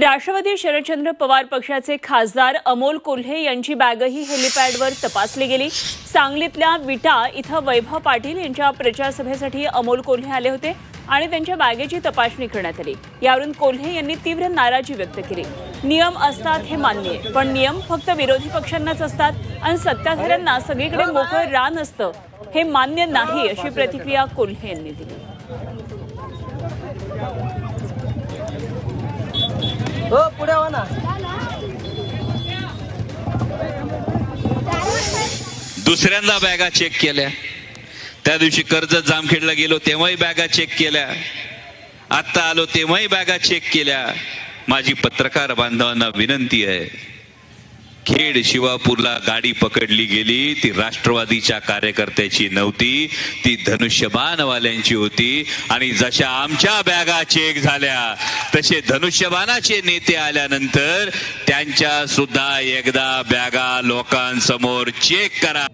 राष्ट्रवादी शरदचंद्र पवार पक्षाचे खासदार अमोल कोल्हे यांची बॅगही हेलिपॅडवर तपासली गेली. सांगलीतल्या विटा इथं वैभव पाटील यांच्या प्रचार सभेसाठी अमोल कोल्हे आले होते आणि त्यांच्या बॅगेची तपासणी करण्यात आली. यावरून कोल्हे यांनी तीव्र नाराजी व्यक्त केली. नियम असतात हे मान्य आहे पण नियम फक्त विरोधी पक्षांनाच असतात आणि सत्ताधाऱ्यांना सगळीकडे मोकळं रान असतं हे मान्य नाही अशी प्रतिक्रिया कोल्हे यांनी दिली. हो पुढे हो ना. दुसऱ्यांदा बॅगा चेक केल्या. त्या दिवशी कर्जत जामखेडला गेलो तेव्हाही बॅगा चेक केल्या. आत्ता आलो तेव्हाही बॅगा चेक केल्या. माझी पत्रकार बांधवांना विनंती आहे. खेड शिवापूरला गाडी पकडली गेली. ती राष्ट्रवादीच्या कार्यकर्त्याची नव्हती. ती धनुष्यबाणवाल्यांची होती. आणि जशा आमच्या बॅगा चेक झाल्या तसे धनुष्यबाणाचे नेते आल्यानंतर त्यांच्या सुद्धा एकदा बॅगा लोकांसमोर चेक करा.